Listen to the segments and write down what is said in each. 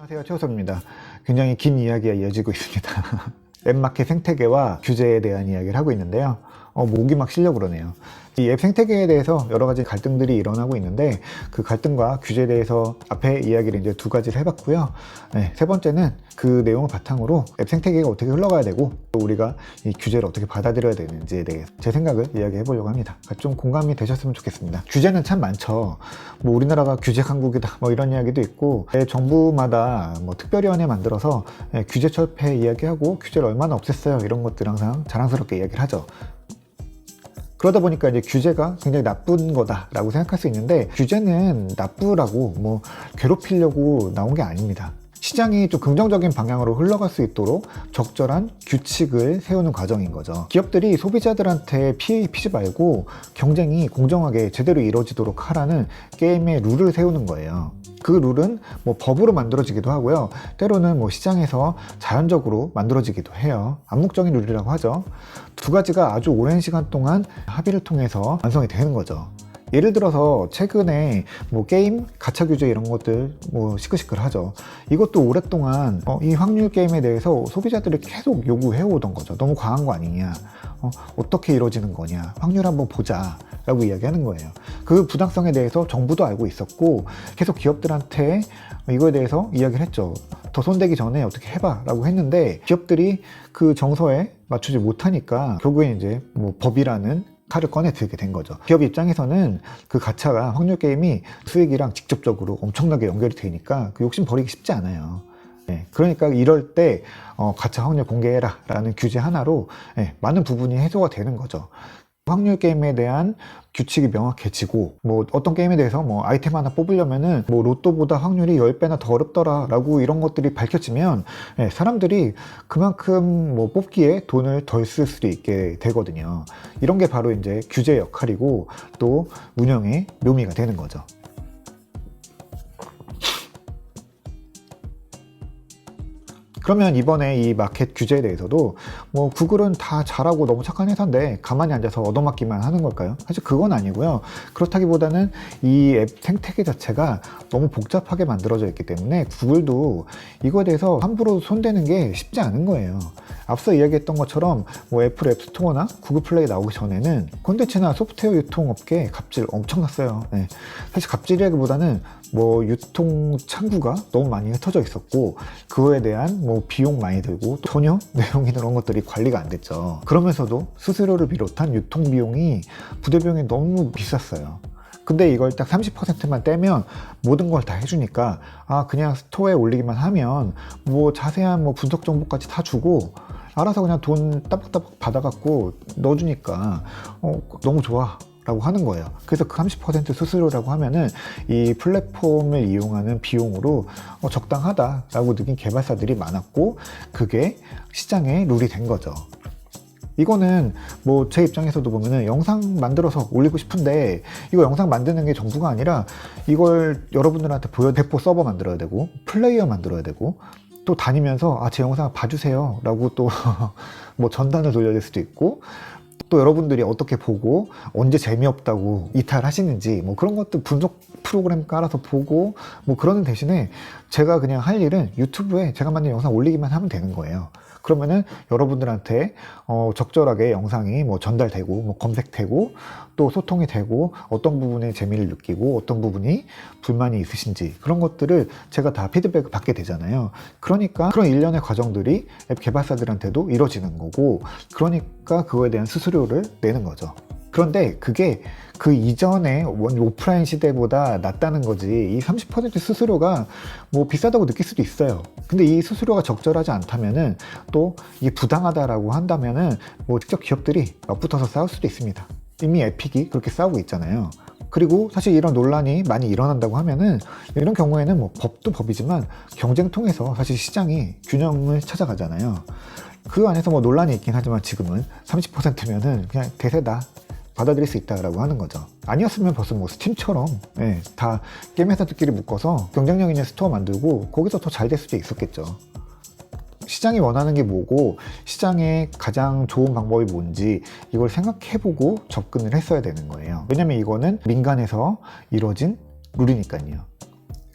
안녕하세요. 최호섭입니다. 굉장히 긴 이야기가 이어지고 있습니다. 앱마켓 생태계와 규제에 대한 이야기를 하고 있는데요. 어, 목이 막 실려 그러네요. 이 앱 생태계에 대해서 여러 가지 갈등들이 일어나고 있는데 그 갈등과 규제에 대해서 앞에 이야기를 이제 두 가지를 해봤고요. 네, 세 번째는 그 내용을 바탕으로 앱 생태계가 어떻게 흘러가야 되고 또 우리가 이 규제를 어떻게 받아들여야 되는지에 대해 제 생각을 이야기해 보려고 합니다. 그러니까 좀 공감이 되셨으면 좋겠습니다. 규제는 참 많죠. 뭐 우리나라가 규제 강국이다 뭐 이런 이야기도 있고 매 정부마다 뭐 특별위원회 만들어서 예, 규제 철폐 이야기하고 규제를 얼마나 없앴어요 이런 것들 항상 자랑스럽게 이야기를 하죠. 그러다 보니까 이제 규제가 굉장히 나쁜 거다라고 생각할 수 있는데 규제는 나쁘라고 뭐 괴롭히려고 나온 게 아닙니다. 시장이 좀 긍정적인 방향으로 흘러갈 수 있도록 적절한 규칙을 세우는 과정인 거죠. 기업들이 소비자들한테 피해 입히지 말고 경쟁이 공정하게 제대로 이루어지도록 하라는 게임의 룰을 세우는 거예요. 그 룰은 뭐 법으로 만들어지기도 하고요. 때로는 뭐 시장에서 자연적으로 만들어지기도 해요. 암묵적인 룰이라고 하죠. 두 가지가 아주 오랜 시간 동안 합의를 통해서 완성이 되는 거죠. 예를 들어서 최근에 뭐 게임 가차 규제 이런 것들 뭐 시끌시끌하죠. 이것도 오랫동안 어, 이 확률 게임에 대해서 소비자들이 계속 요구해 오던 거죠. 너무 과한 거 아니냐? 어, 어떻게 이루어지는 거냐? 확률 한번 보자. 라고 이야기하는 거예요. 그 부당성에 대해서 정부도 알고 있었고 계속 기업들한테 이거에 대해서 이야기를 했죠. 더 손대기 전에 어떻게 해봐 라고 했는데 기업들이 그 정서에 맞추지 못하니까 결국엔 이제 뭐 법이라는 칼을 꺼내 들게 된 거죠. 기업 입장에서는 그 가차가 확률 게임이 수익이랑 직접적으로 엄청나게 연결이 되니까 그 욕심 버리기 쉽지 않아요. 네, 그러니까 이럴 때 어, 가차 확률 공개해라 라는 규제 하나로 네, 많은 부분이 해소가 되는 거죠. 확률 게임에 대한 규칙이 명확해지고 뭐 어떤 게임에 대해서 뭐 아이템 하나 뽑으려면은 뭐 로또보다 확률이 10배나 더 어렵더라 라고 이런 것들이 밝혀지면 예, 사람들이 그만큼 뭐 뽑기에 돈을 덜 쓸 수도 있게 되거든요. 이런 게 바로 이제 규제 역할이고 또 운영의 묘미가 되는 거죠 그러면 이번에 이 마켓 규제에 대해서도 뭐 구글은 다 잘하고 너무 착한 회사인데 가만히 앉아서 얻어맞기만 하는 걸까요? 사실 그건 아니고요. 그렇다기보다는 이 앱 생태계 자체가 너무 복잡하게 만들어져 있기 때문에 구글도 이거에 대해서 함부로 손대는 게 쉽지 않은 거예요. 앞서 이야기했던 것처럼 뭐 애플 앱스토어나 구글 플레이 나오기 전에는 콘텐츠나 소프트웨어 유통업계 갑질 엄청났어요. 네. 사실 갑질이라기보다는 뭐 유통 창구가 너무 많이 흩어져 있었고 그거에 대한 뭐 비용 많이 들고 또 전혀 내용이 이런 것들이 관리가 안 됐죠. 그러면서도 수수료를 비롯한 유통 비용이 부대 비용이 너무 비쌌어요. 근데 이걸 딱 30%만 떼면 모든 걸 다 해주니까 아 그냥 스토어에 올리기만 하면 뭐 자세한 뭐 분석 정보까지 다 주고 알아서 그냥 돈 따박따박 받아갖고 넣어주니까 어, 너무 좋아. 라고 하는 거예요. 그래서 그 30% 수수료라고 하면은 이 플랫폼을 이용하는 비용으로 어, 적당하다라고 느낀 개발사들이 많았고 그게 시장의 룰이 된 거죠. 이거는 뭐 제 입장에서도 보면은 영상 만들어서 올리고 싶은데 이거 영상 만드는 게 정부가 아니라 이걸 여러분들한테 보여 대포 서버 만들어야 되고 플레이어 만들어야 되고 또 다니면서 아 제 영상 봐주세요 라고 또 뭐 전단을 돌려줄 수도 있고 또 여러분들이 어떻게 보고 언제 재미없다고 이탈하시는지 뭐 그런 것들 분석 프로그램 깔아서 보고 뭐 그러는 대신에 제가 그냥 할 일은 유튜브에 제가 만든 영상 올리기만 하면 되는 거예요. 그러면은 여러분들한테 어 적절하게 영상이 뭐 전달되고 뭐 검색되고 또 소통이 되고 어떤 부분에 재미를 느끼고 어떤 부분이 불만이 있으신지 그런 것들을 제가 다 피드백을 받게 되잖아요. 그러니까 그런 일련의 과정들이 앱 개발사들한테도 이루어지는 거고 그러니까 그거에 대한 수수료를 내는 거죠. 그런데 그게 그 이전에 원 오프라인 시대보다 낫다는 거지. 이 30% 수수료가 뭐 비싸다고 느낄 수도 있어요. 근데 이 수수료가 적절하지 않다면은 또 이게 부당하다라고 한다면은 뭐 직접 기업들이 맞붙어서 싸울 수도 있습니다. 이미 에픽이 그렇게 싸우고 있잖아요. 그리고 사실 이런 논란이 많이 일어난다고 하면은 이런 경우에는 뭐 법도 법이지만 경쟁 통해서 사실 시장이 균형을 찾아가잖아요. 그 안에서 뭐 논란이 있긴 하지만 지금은 30%면은 그냥 대세다 받아들일 수 있다라고 하는 거죠. 아니었으면 벌써 뭐 스팀처럼 예, 다 게임 회사들끼리 묶어서 경쟁력 있는 스토어 만들고 거기서 더 잘 될 수도 있었겠죠. 시장이 원하는 게 뭐고 시장의 가장 좋은 방법이 뭔지 이걸 생각해보고 접근을 했어야 되는 거예요. 왜냐면 이거는 민간에서 이루어진 룰이니까요.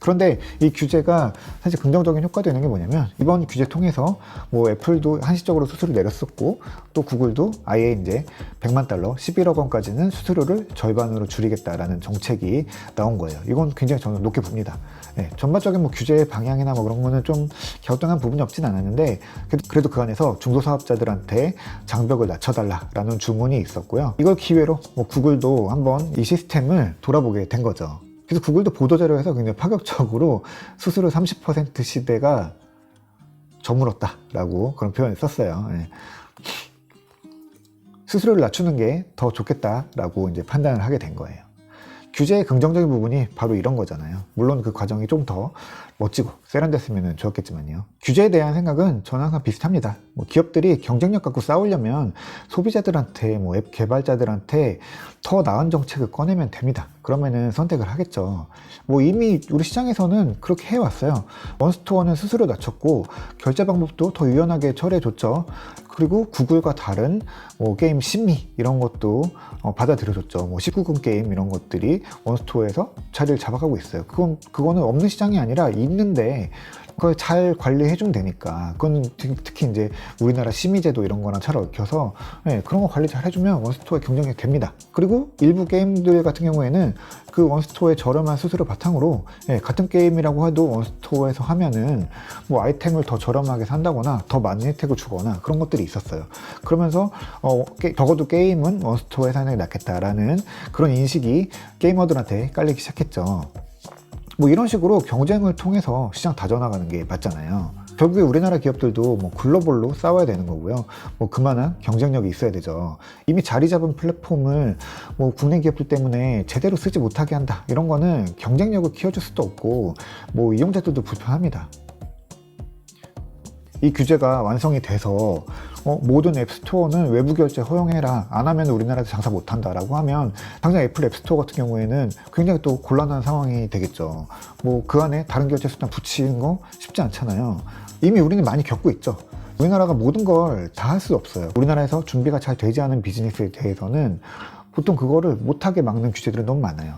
그런데 이 규제가 사실 긍정적인 효과도 있는 게 뭐냐면 이번 규제 통해서 뭐 애플도 한시적으로 수수료 내렸었고 또 구글도 아예 이제 100만 달러, 11억 원까지는 수수료를 절반으로 줄이겠다라는 정책이 나온 거예요. 이건 굉장히 저는 높게 봅니다. 네, 전반적인 뭐 규제 방향이나 뭐 그런 거는 좀 갸우뚱한 부분이 없진 않았는데 그래도, 그래도 그 안에서 중소사업자들한테 장벽을 낮춰달라라는 주문이 있었고요. 이걸 기회로 뭐 구글도 한번 이 시스템을 돌아보게 된 거죠. 그래서 구글도 보도자료에서 굉장히 파격적으로 수수료 30% 시대가 저물었다라고 그런 표현을 썼어요. 예. 수수료를 낮추는 게 더 좋겠다라고 이제 판단을 하게 된 거예요. 규제의 긍정적인 부분이 바로 이런 거잖아요. 물론 그 과정이 좀 더 멋지고 세련됐으면 좋았겠지만요. 규제에 대한 생각은 저는 항상 비슷합니다. 뭐 기업들이 경쟁력 갖고 싸우려면 소비자들한테 뭐 앱 개발자들한테 더 나은 정책을 꺼내면 됩니다. 그러면은 선택을 하겠죠. 뭐 이미 우리 시장에서는 그렇게 해왔어요. 원스토어는 스스로 낮췄고 결제 방법도 더 유연하게 처리해줬죠. 그리고 구글과 다른 뭐 게임 심리 이런 것도 어, 받아들여줬죠. 뭐 19금 게임 이런 것들이 원스토어에서 자리를 잡아가고 있어요. 그건 그거는 없는 시장이 아니라 있는데 그걸 잘 관리해주면 되니까 그건 특- 특히 이제 우리나라 심의제도 이런 거랑 잘 얽혀서 네, 그런 거 관리 잘 해주면 원스토어의 경쟁력이 됩니다. 그리고 일부 게임들 같은 경우에는 그 원스토어의 저렴한 수수료 바탕으로 예, 같은 게임이라고 해도 원스토어에서 하면은 뭐 아이템을 더 저렴하게 산다거나 더 많은 혜택을 주거나 그런 것들이 있었어요. 그러면서 어, 게- 적어도 게임은 원스토어에서 하는 게 낫겠다라는 그런 인식이 게이머들한테 깔리기 시작했죠. 뭐 이런 식으로 경쟁을 통해서 시장 다져나가는 게 맞잖아요. 결국에 우리나라 기업들도 뭐 글로벌로 싸워야 되는 거고요. 뭐 그만한 경쟁력이 있어야 되죠. 이미 자리 잡은 플랫폼을 뭐 국내 기업들 때문에 제대로 쓰지 못하게 한다. 이런 거는 경쟁력을 키워줄 수도 없고 뭐 이용자들도 불편합니다. 이 규제가 완성이 돼서 어, 모든 앱스토어는 외부 결제 허용해라. 안 하면 우리나라에서 장사 못한다라고 하면 당장 애플 앱스토어 같은 경우에는 굉장히 또 곤란한 상황이 되겠죠. 뭐 그 안에 다른 결제 수단 붙이는 거 쉽지 않잖아요. 이미 우리는 많이 겪고 있죠. 우리나라가 모든 걸 다 할 수 없어요. 우리나라에서 준비가 잘 되지 않은 비즈니스에 대해서는 보통 그거를 못하게 막는 규제들이 너무 많아요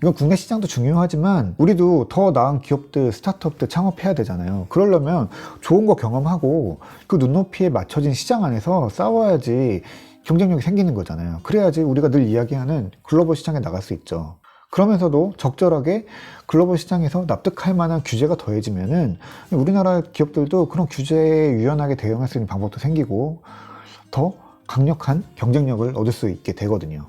이건 국내 시장도 중요하지만 우리도 더 나은 기업들, 스타트업들 창업해야 되잖아요. 그러려면 좋은 거 경험하고 그 눈높이에 맞춰진 시장 안에서 싸워야지 경쟁력이 생기는 거잖아요. 그래야지 우리가 늘 이야기하는 글로벌 시장에 나갈 수 있죠. 그러면서도 적절하게 글로벌 시장에서 납득할 만한 규제가 더해지면은 우리나라 기업들도 그런 규제에 유연하게 대응할 수 있는 방법도 생기고 더 강력한 경쟁력을 얻을 수 있게 되거든요.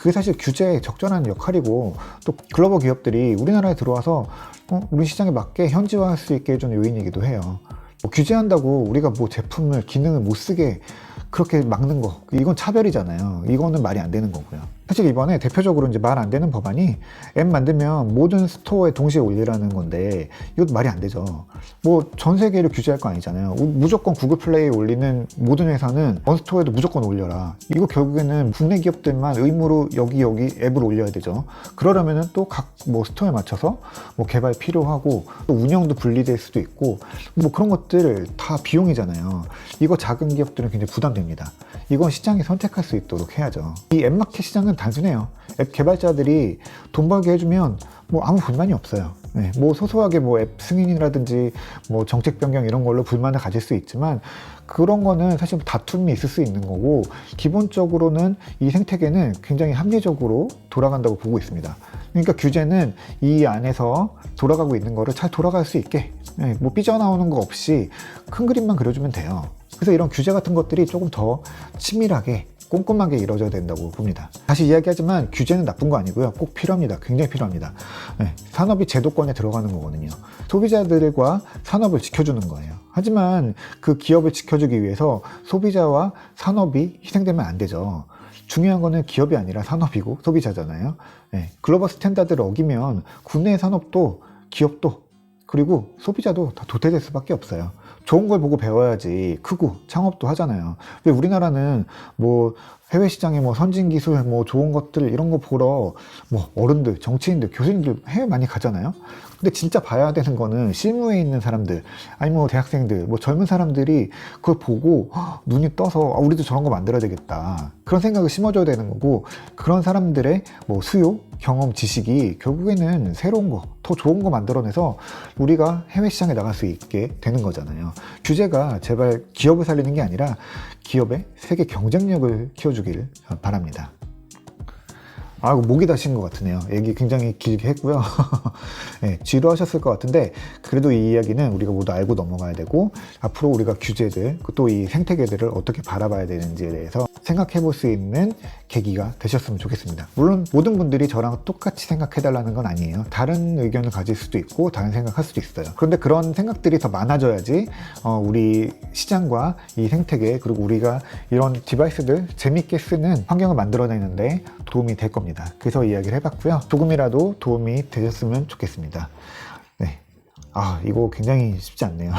그게 사실 규제의 적절한 역할이고 또 글로벌 기업들이 우리나라에 들어와서 어, 우리 시장에 맞게 현지화할 수 있게 해주는 요인이기도 해요. 뭐 규제한다고 우리가 뭐 제품을 기능을 못 쓰게 그렇게 막는 거 이건 차별이잖아요. 이거는 말이 안 되는 거고요. 사실 이번에 대표적으로 이제 말 안 되는 법안이 앱 만들면 모든 스토어에 동시에 올리라는 건데 이것도 말이 안 되죠. 뭐 전 세계를 규제할 거 아니잖아요. 우- 무조건 구글 플레이에 올리는 모든 회사는 원 스토어에도 무조건 올려라. 이거 결국에는 국내 기업들만 의무로 여기 여기 앱을 올려야 되죠. 그러려면은 또 각 뭐 스토어에 맞춰서 뭐 개발 필요하고 또 운영도 분리될 수도 있고 뭐 그런 것들 다 비용이잖아요. 이거 작은 기업들은 굉장히 부담됩니다. 이건 시장이 선택할 수 있도록 해야죠. 이 앱마켓 시장은 단순해요. 앱 개발자들이 돈 벌게 해주면 뭐 아무 불만이 없어요. 네, 뭐 소소하게 뭐 앱 승인이라든지 뭐 정책 변경 이런 걸로 불만을 가질 수 있지만 그런 거는 사실 다툼이 있을 수 있는 거고 기본적으로는 이 생태계는 굉장히 합리적으로 돌아간다고 보고 있습니다. 그러니까 규제는 이 안에서 돌아가고 있는 거를 잘 돌아갈 수 있게 네, 뭐 삐져나오는 거 없이 큰 그림만 그려주면 돼요. 그래서 이런 규제 같은 것들이 조금 더 치밀하게 꼼꼼하게 이루어져야 된다고 봅니다. 다시 이야기하지만 규제는 나쁜 거 아니고요. 꼭 필요합니다. 굉장히 필요합니다. 네, 산업이 제도권에 들어가는 거거든요. 소비자들과 산업을 지켜주는 거예요. 하지만 그 기업을 지켜주기 위해서 소비자와 산업이 희생되면 안 되죠. 중요한 거는 기업이 아니라 산업이고 소비자잖아요. 네, 글로벌 스탠다드를 어기면 국내 산업도 기업도 그리고 소비자도 다 도태될 수밖에 없어요. 좋은 걸 보고 배워야지 크고 창업도 하잖아요. 근데 우리나라는 뭐 해외 시장에 뭐 선진 기술, 뭐 좋은 것들 이런 거 보러 뭐 어른들, 정치인들, 교수님들 해외 많이 가잖아요. 근데 진짜 봐야 되는 거는 실무에 있는 사람들, 아니 뭐 대학생들, 뭐 젊은 사람들이 그걸 보고 헉, 눈이 떠서 아, 우리도 저런 거 만들어야 되겠다. 그런 생각을 심어줘야 되는 거고 그런 사람들의 뭐 수요, 경험, 지식이 결국에는 새로운 거, 더 좋은 거 만들어내서 우리가 해외 시장에 나갈 수 있게 되는 거잖아요. 규제가 제발 기업을 살리는 게 아니라 기업의 세계 경쟁력을 키워주기를 바랍니다. 아, 목이 다신 것 같으네요. 얘기 굉장히 길게 했고요. 네, 지루하셨을 것 같은데, 그래도 이 이야기는 우리가 모두 알고 넘어가야 되고, 앞으로 우리가 규제들, 또 이 생태계들을 어떻게 바라봐야 되는지에 대해서 생각해 볼 수 있는 계기가 되셨으면 좋겠습니다. 물론 모든 분들이 저랑 똑같이 생각해 달라는 건 아니에요. 다른 의견을 가질 수도 있고, 다른 생각할 수도 있어요. 그런데 그런 생각들이 더 많아져야지, 어, 우리 시장과 이 생태계, 그리고 우리가 이런 디바이스들 재밌게 쓰는 환경을 만들어내는데 도움이 될 겁니다. 그래서 이야기를 해봤고요. 조금이라도 도움이 되셨으면 좋겠습니다. 네. 아, 이거 굉장히 쉽지 않네요.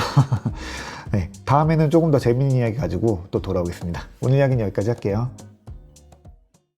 네. 다음에는 조금 더 재밌는 이야기 가지고 또 돌아오겠습니다. 오늘 이야기는 여기까지 할게요.